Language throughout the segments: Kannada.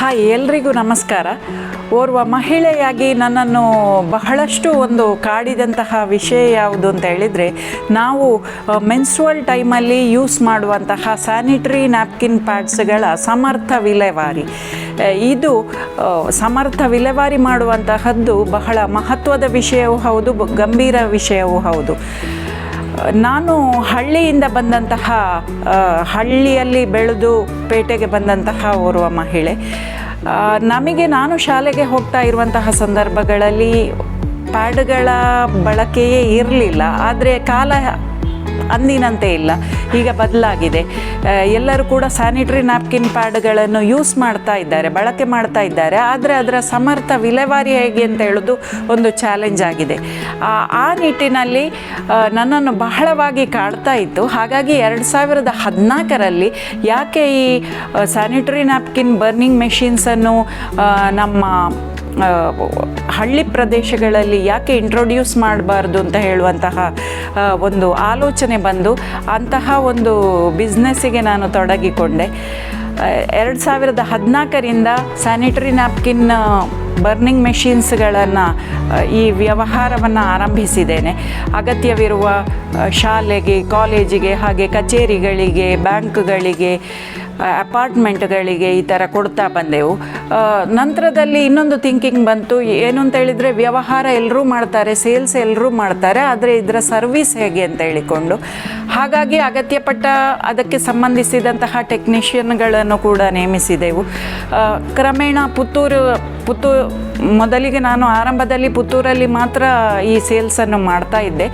ಹಾಯ್, ಎಲ್ರಿಗೂ ನಮಸ್ಕಾರ. ಓರ್ವ ಮಹಿಳೆಯಾಗಿ ನನ್ನನ್ನು ಬಹಳಷ್ಟು ಒಂದು ಕಾಡಿದಂತಹ ವಿಷಯ ಯಾವುದು ಅಂತ ಹೇಳಿದರೆ, ನಾವು ಮೆನ್ಸುವಲ್ ಟೈಮಲ್ಲಿ ಯೂಸ್ ಮಾಡುವಂತಹ ಸ್ಯಾನಿಟರಿ ನ್ಯಾಪ್ಕಿನ್ ಪ್ಯಾಡ್ಸ್ಗಳ ಸಮರ್ಥ ವಿಲೇವಾರಿ. ಇದು ಸಮರ್ಥ ವಿಲೇವಾರಿ ಮಾಡುವಂತಹದ್ದು ಬಹಳ ಮಹತ್ವದ ವಿಷಯವೂ ಹೌದು, ಗಂಭೀರ ವಿಷಯವೂ ಹೌದು. ನಾನು ಹಳ್ಳಿಯಿಂದ ಬಂದಂತಹ ಹಳ್ಳಿಯಲ್ಲಿ ಬೆಳೆದು ಪೇಟೆಗೆ ಬಂದಂತಹ ಓರ್ವ ಮಹಿಳೆ. ನಮಗೆ ನಾನು ಶಾಲೆಗೆ ಹೋಗ್ತಾ ಇರುವಂತಹ ಸಂದರ್ಭಗಳಲ್ಲಿ ಪ್ಯಾಡ್ಗಳ ಬಳಕೆಯೇ ಇರಲಿಲ್ಲ. ಆದರೆ ಕಾಲ ಅಂದಿನಂತೆ ಇಲ್ಲ. ಈಗ ಬದಲಾಗಿದೆ. ಎಲ್ಲರೂ ಕೂಡ ಸ್ಯಾನಿಟರಿ ನ್ಯಾಪ್ಕಿನ್ ಪ್ಯಾಡ್ಗಳನ್ನು ಯೂಸ್ ಮಾಡ್ತಾ ಇದ್ದಾರೆ, ಬಳಕೆ ಮಾಡ್ತಾ ಇದ್ದಾರೆ. ಆದರೆ ಅದರ ಸಮರ್ಥ ವಿಲೇವಾರಿ ಹೇಗೆ ಅಂತ ಹೇಳೋದು ಒಂದು ಚಾಲೆಂಜ್ ಆಗಿದೆ. ಆ ನಿಟ್ಟಿನಲ್ಲಿ ನನ್ನನ್ನು ಬಹಳವಾಗಿ ಕಾಡ್ತಾ ಇತ್ತು. ಹಾಗಾಗಿ ಎರಡು ಸಾವಿರದ ಹದಿನಾಲ್ಕರಲ್ಲಿ ಯಾಕೆ ಈ ಸ್ಯಾನಿಟರಿ ನ್ಯಾಪ್ಕಿನ್ ಬರ್ನಿಂಗ್ ಮೆಷಿನ್ಸನ್ನು ನಮ್ಮ ಹಳ್ಳಿ ಪ್ರದೇಶಗಳಲ್ಲಿ ಯಾಕೆ ಇಂಟ್ರೊಡ್ಯೂಸ್ ಮಾಡಬಾರ್ದು ಅಂತ ಹೇಳುವಂತಹ ಒಂದು ಆಲೋಚನೆ ಬಂದು ಅಂತಹ ಒಂದು ಬಿಸ್ನೆಸ್ಸಿಗೆ ನಾನು ತೊಡಗಿಕೊಂಡೆ. ಎರಡು ಸಾವಿರದ ಹದಿನಾಲ್ಕರಿಂದ ಸ್ಯಾನಿಟರಿ ನ್ಯಾಪ್ಕಿನ್ ಬರ್ನಿಂಗ್ ಮೆಷಿನ್ಸ್ಗಳನ್ನು ಈ ವ್ಯವಹಾರವನ್ನು ಆರಂಭಿಸಿದ್ದೇನೆ. ಅಗತ್ಯವಿರುವ ಶಾಲೆಗೆ ಕಾಲೇಜಿಗೆ ಹಾಗೆ ಕಚೇರಿಗಳಿಗೆ ಬ್ಯಾಂಕ್ಗಳಿಗೆ ಅಪಾರ್ಟ್ಮೆಂಟ್ಗಳಿಗೆ ಈ ಥರ ಕೊಡ್ತಾ ಬಂದೆವು. ನಂತರದಲ್ಲಿ ಇನ್ನೊಂದು ಥಿಂಕಿಂಗ್ ಬಂತು. ಏನು ಅಂತ ಹೇಳಿದರೆ, ವ್ಯವಹಾರ ಎಲ್ಲರೂ ಮಾಡ್ತಾರೆ ಸೇಲ್ಸ್ ಎಲ್ಲರೂ ಮಾಡ್ತಾರೆ, ಆದರೆ ಇದರ ಸರ್ವಿಸ್ ಹೇಗೆ ಅಂತ ಹೇಳಿಕೊಂಡು. ಹಾಗಾಗಿ ಅಗತ್ಯಪಟ್ಟ ಅದಕ್ಕೆ ಸಂಬಂಧಿಸಿದಂತಹ ಟೆಕ್ನಿಷಿಯನ್ಗಳನ್ನು ಕೂಡ ನೇಮಿಸಿದೆವು. ಕ್ರಮೇಣ ಪುತ್ತೂರು ಪುತ್ತೂರು ಮೊದಲಿಗೆ ನಾನು ಆರಂಭದಲ್ಲಿ ಪುತ್ತೂರಲ್ಲಿ ಮಾತ್ರ ಈ ಸೇಲ್ಸನ್ನು ಮಾಡ್ತಾ ಇದ್ದೆ.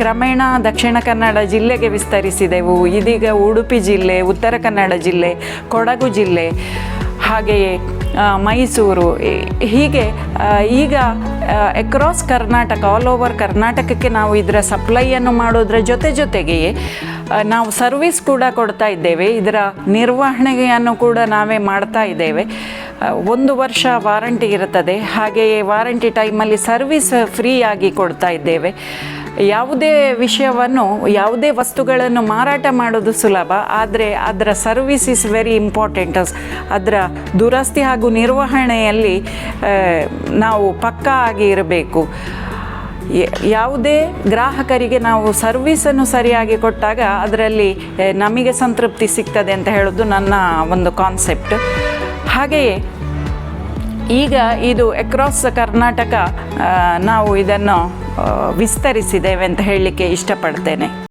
ಕ್ರಮೇಣ ದಕ್ಷಿಣ ಕನ್ನಡ ಜಿಲ್ಲೆಗೆ ವಿಸ್ತರಿಸಿದೆವು. ಇದೀಗ ಉಡುಪಿ ಜಿಲ್ಲೆ, ಉತ್ತರ ಕನ್ನಡ ಜಿಲ್ಲೆ ಕೊಡಗು ಜಿಲ್ಲೆ, ಹಾಗೆಯೇ ಮೈಸೂರು ಹೀಗೆ ಈಗ ಅಕ್ರಾಸ್ ಕರ್ನಾಟಕ ಆಲ್ ಓವರ್ ಕರ್ನಾಟಕಕ್ಕೆ ನಾವು ಇದರ ಸಪ್ಲೈಯನ್ನು ಮಾಡೋದ್ರ ಜೊತೆ ಜೊತೆಗೆಯೇ ನಾವು ಸರ್ವಿಸ್ ಕೂಡ ಕೊಡ್ತಾ ಇದ್ದೇವೆ. ಇದರ ನಿರ್ವಹಣೆಯನ್ನು ಕೂಡ ನಾವೇ ಮಾಡ್ತಾ ಇದ್ದೇವೆ. ಒಂದು ವರ್ಷ ವಾರಂಟಿ ಇರುತ್ತದೆ. ಹಾಗೆಯೇ ವಾರಂಟಿ ಟೈಮಲ್ಲಿ ಸರ್ವಿಸ್ ಫ್ರೀಯಾಗಿ ಕೊಡ್ತಾ ಇದ್ದೇವೆ. ಯಾವುದೇ ವಿಷಯವನ್ನು, ಯಾವುದೇ ವಸ್ತುಗಳನ್ನು ಮಾರಾಟ ಮಾಡೋದು ಸುಲಭ, ಆದರೆ ಅದರ ಸರ್ವಿಸ್ ಇಸ್ ವೆರಿ ಇಂಪಾರ್ಟೆಂಟ್ ಅದರ ದುರಸ್ತಿ ಹಾಗೂ ನಿರ್ವಹಣೆಯಲ್ಲಿ ನಾವು ಪಕ್ಕಾ ಆಗಿ ಇರಬೇಕು. ಯಾವುದೇ ಗ್ರಾಹಕರಿಗೆ ನಾವು ಸರ್ವಿಸನ್ನು ಸರಿಯಾಗಿ ಕೊಟ್ಟಾಗ ಅದರಲ್ಲಿ ನಮಗೆ ಸಂತೃಪ್ತಿ ಸಿಗ್ತದೆ ಅಂತ ಹೇಳೋದು ನನ್ನ ಒಂದು ಕಾನ್ಸೆಪ್ಟ್ ಹಾಗೆಯೇ, ಈಗ ಇದು ಅಕ್ರಾಸ್ ಕರ್ನಾಟಕ ನಾವು ಇದನ್ನು ವಿಸ್ತರಿಸಿದ್ದೇವೆ ಅಂತ ಹೇಳಲಿಕ್ಕೆ ಇಷ್ಟಪಡ್ತೇನೆ.